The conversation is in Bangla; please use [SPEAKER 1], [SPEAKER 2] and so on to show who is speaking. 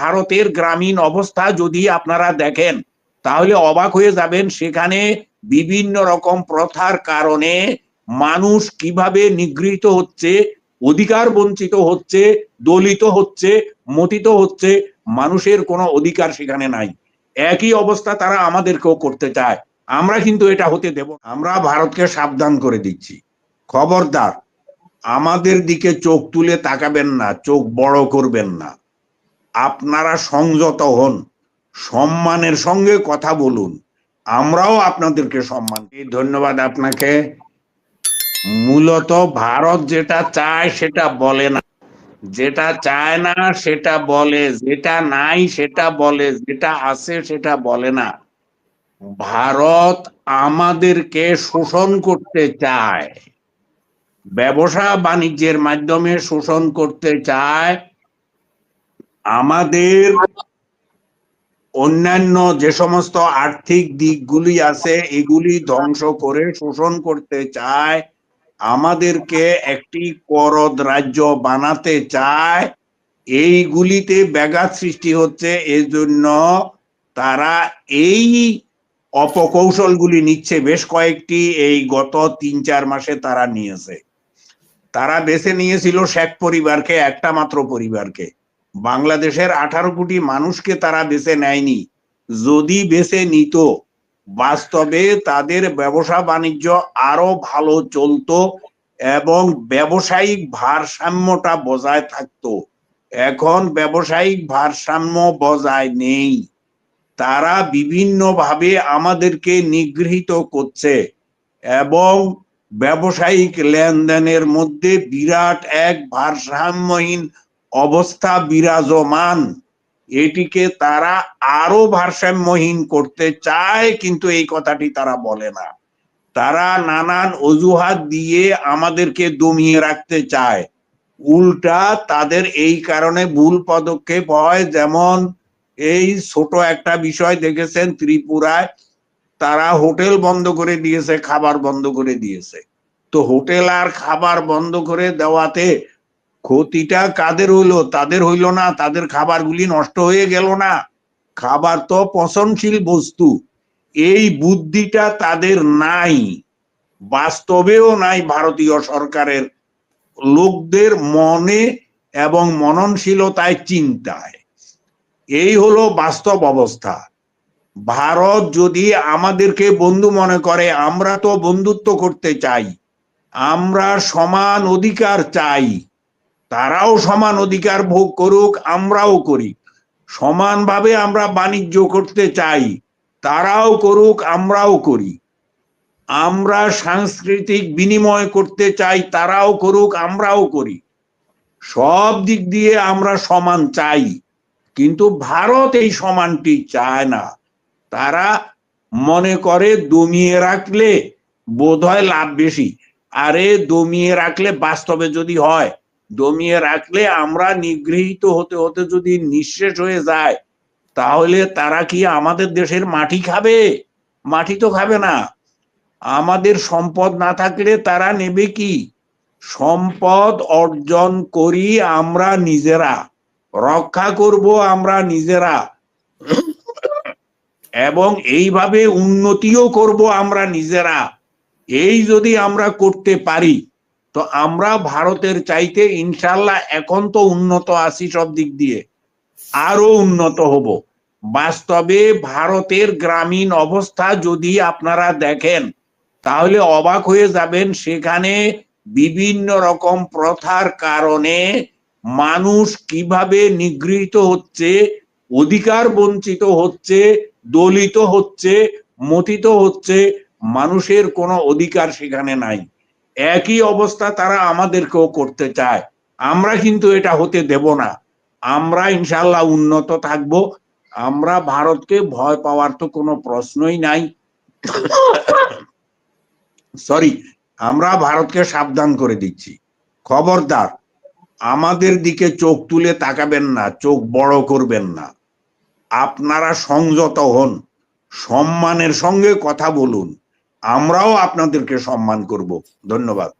[SPEAKER 1] ভারতের গ্রামীণ অবস্থা যদি আপনারা দেখেন, তাহলে অবাক হয়ে যাবেন সেখানে বিভিন্ন রকম প্রথার কারণে মানুষ কীভাবে নিগৃহীত হচ্ছে, অধিকার বঞ্চিত হচ্ছে, দলিত হচ্ছে, মতিত হচ্ছে, মানুষের কোনো অধিকার সেখানে নাই। একই অবস্থা তারা আমাদেরকেও করতে চায়। আমরা কিন্তু এটা হতে দেব আমরা ভারতকে সাবধান করে দিচ্ছি। খবরদার, আমাদের দিকে চোখ তুলে তাকাবেন না, চোখ বড় করবেন না। আপনারা সংযত হন, সম্মানের সঙ্গে কথা বলুন। আমরাও আপনাদেরকে সম্মান ধন্যবাদ আপনাকে। মূলত ভারত যেটা চায় সেটা বলে না। যেটা চায় না সেটা বলে, যেটা নাই সেটা বলে, যেটা আছে সেটা বলে না। ভারত আমাদেরকে শোষণ করতে চায়। ব্যবসা বাণিজ্যের মাধ্যমে শোষণ করতে চায়। আমাদের অন্যান্য যে সমস্ত আর্থিক দিকগুলি আছে, এগুলি ধ্বংস করে শোষণ করতে চায়, আমাদেরকে একটি করদ রাজ্য বানাতে চায়, এইগুলিতে ব্যাঘাত সৃষ্টি হচ্ছে। এজন্য তারা এই অপকৌশলগুলি নিচ্ছে। বেশ কয়েকটি এই গত তিন চার মাসে তারা নিয়েছে। তারা বেছে নিয়েছিল শেখ পরিবারকে, একটা মাত্র পরিবারকে। বাংলাদেশের আঠারো কোটি মানুষকে তারা বেছে নেয়নি। যদি বেছে নিত, বাস্তবে তাদের ব্যবসা বাণিজ্য আরও ভালো চলতো এবং ব্যবসায়িক ভারসাম্যটা বজায় থাকতো। এখন ব্যবসায়িক ভারসাম্য বজায় নেই। তারা বিভিন্নভাবে আমাদেরকে নিগৃহীত করছে এবং ব্যবসায়িক লেনদেনের মধ্যে বিরাট এক ভারসাম্যহীন অবস্থা বিরাজমান। এটিকে তারা আরও ভারসাম্যহীন করতে চায়, কিন্তু এই কথাটি তারা বলে না। তারা নানান অজুহাত দিয়ে আমাদেরকে দমিয়ে রাখতে চায়। উল্টা তাদের এই কারণে ভুল পদক্ষেপ হয়, যেমন এই ছোট একটা বিষয় দেখেছেন, ত্রিপুরায় তারা হোটেল বন্ধ করে দিয়েছে, খাবার বন্ধ করে দিয়েছে। তো হোটেল আর খাবার বন্ধ করে দেওয়াতে ক্ষতিটা কাদের হইল? তাদের হইল না, তাদের খাবারগুলি নষ্ট হয়ে গেল না। খাবার তো পচনশীল বস্তু। এই বুদ্ধিটা তাদের নাই। বাস্তবেও নাই ভারতীয় সরকারের। লোকদের মনে এবং মননশীলতায় চিন্তায়। এই হলো বাস্তব অবস্থা। ভারত যদি আমাদেরকে বন্ধু মনে করে, আমরা তো বন্ধুত্ব করতে চাই। আমরা সমান অধিকার চাই। তারাও সমান অধিকার ভোগ করুক, আমরাও করি। সমানভাবে আমরা বাণিজ্য করতে চাই, তারাও করুক, আমরাও করি। আমরা সাংস্কৃতিক বিনিময় করতে চাই, তারাও করুক, আমরাও করি। সব দিক দিয়ে আমরা সমান চাই, কিন্তু ভারত এই সমানটি চায় না। তারা মনে করে দমিয়ে রাখলে বোধ হয় লাভ বেশি। আরে দমিয়ে রাখলে বাস্তবে যদি হয় দমিয়ে রাখলে আমরা নিগৃহীত হতে হতে যদি নিঃশেষ হয়ে যায়, তাহলে তারা কি আমাদের দেশের মাটি খাবে? মাটি তো খাবে না। আমাদের সম্পদ না থাকলে তারা নেবে কি? সম্পদ অর্জন করি আমরা নিজেরা, রক্ষা করব আমরা নিজেরা, এবং এইভাবে উন্নতিও করব আমরা নিজেরা। এই যদি আমরা করতে পারি তো আমরা ভারতের চাইতে ইনশাল্লাহ এখন তো উন্নত আছি সব দিক দিয়ে। আরও উন্নত হব। বাস্তবে ভারতের গ্রামীণ অবস্থা যদি আপনারা দেখেন, তাহলে অবাক হয়ে যাবেন, সেখানে বিভিন্ন রকম প্রথার কারণে মানুষ কীভাবে নিগৃহীত হচ্ছে, অধিকার বঞ্চিত হচ্ছে, দলিত হচ্ছে মতিত হচ্ছে, মানুষের কোনো অধিকার সেখানে নাই। একই অবস্থা তারা আমাদেরকেও করতে চায়। আমরা কিন্তু এটা হতে দেব না। আমরা ইনশাল্লাহ উন্নত থাকব। আমরা ভারতকে ভয় পাওয়ার তো কোনো প্রশ্নই নাই। সরি আমরা ভারতকে সাবধান করে দিচ্ছি। খবরদার, আমাদের দিকে চোখ তুলে তাকাবেন না, চোখ বড় করবেন না। আপনারা সংযত হন, সম্মানের সঙ্গে কথা বলুন। আমরাও আপনাদেরকে সম্মান করব। ধন্যবাদ।